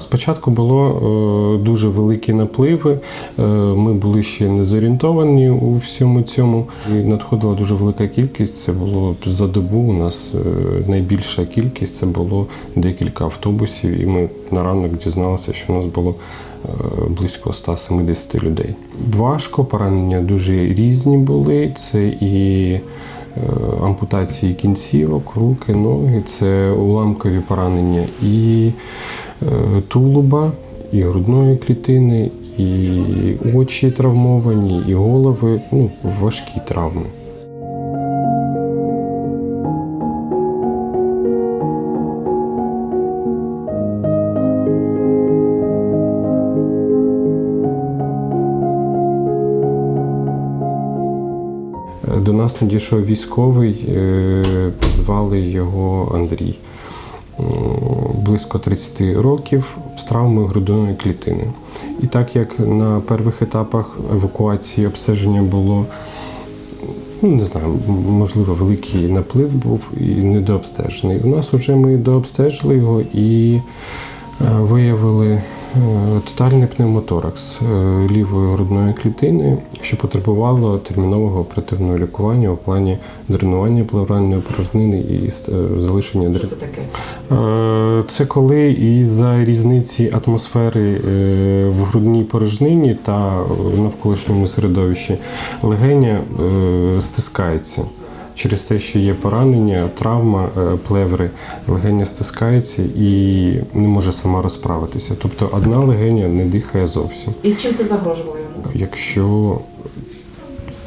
Спочатку було е, дуже великі напливи. е, Ми були ще не зорієнтовані у всьому цьому. І надходила дуже велика кількість. Це було за добу. У нас е, найбільша кількість це було декілька автобусів. І ми на ранок дізналися, що у нас було близько 170 людей. Важко, поранення дуже різні були. Це і ампутації кінцівок, руки, ноги, це уламкові поранення і тулуба, і грудної клітини, і очі травмовані, і голови, ну, важкі травми. Е, До нас надійшов військовий, е, звали його Андрій. Близько 30 років з травмою грудної клітини. І так як на перших етапах евакуації обстеження було, ну не знаю, можливо, великий наплив був і недообстежений. У нас вже ми дообстежили його і е, виявили тотальний пневмоторакс е, лівої грудної клітини, що потребувало термінового оперативного лікування у плані дренування плевральної порожнини і е, залишення Що дрен- це таке? Е, Це коли із-за різниці атмосфери е, в грудній порожнині та навколишньому середовищі легеня е, стискається. Через те, що є поранення, травма е, плеври, легеня стискається і не може сама розправитися. Тобто одна легеня не дихає зовсім. І чим це загрожувало йому? Якщо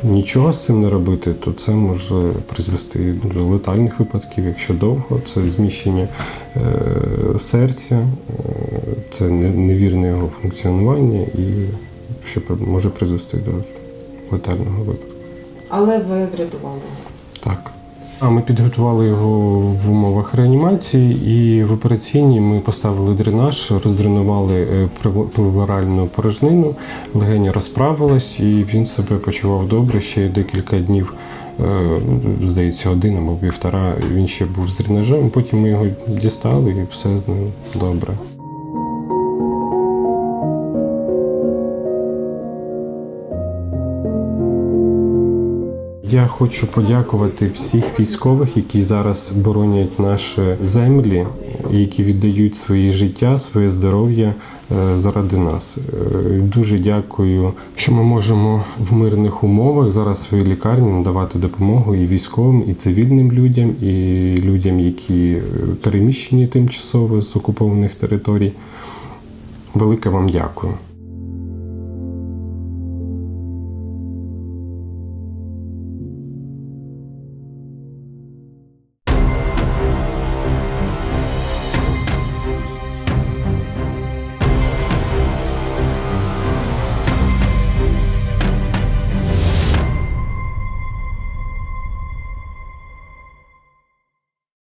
нічого з цим не робити, то це може призвести до летальних випадків. Якщо довго, це зміщення е, серця, е, це невірне його функціонування і що може призвести до летального випадку. Але ви врятували. Так. А ми підготували його в умовах реанімації, і в операційній ми поставили дренаж, роздренували е, плевральну порожнину, легеня розправилась, і він себе почував добре. Ще декілька днів, е, здається, один або півтора. Він ще був з дренажем. Потім ми його дістали, і все з ним добре. Я хочу подякувати всіх військових, які зараз боронять наші землі, які віддають своє життя, своє здоров'я е, заради нас. Е, Дуже дякую, що ми можемо в мирних умовах зараз своїй лікарні надавати допомогу і військовим, і цивільним людям, і людям, які е, переміщені тимчасово з окупованих територій. Велике вам дякую.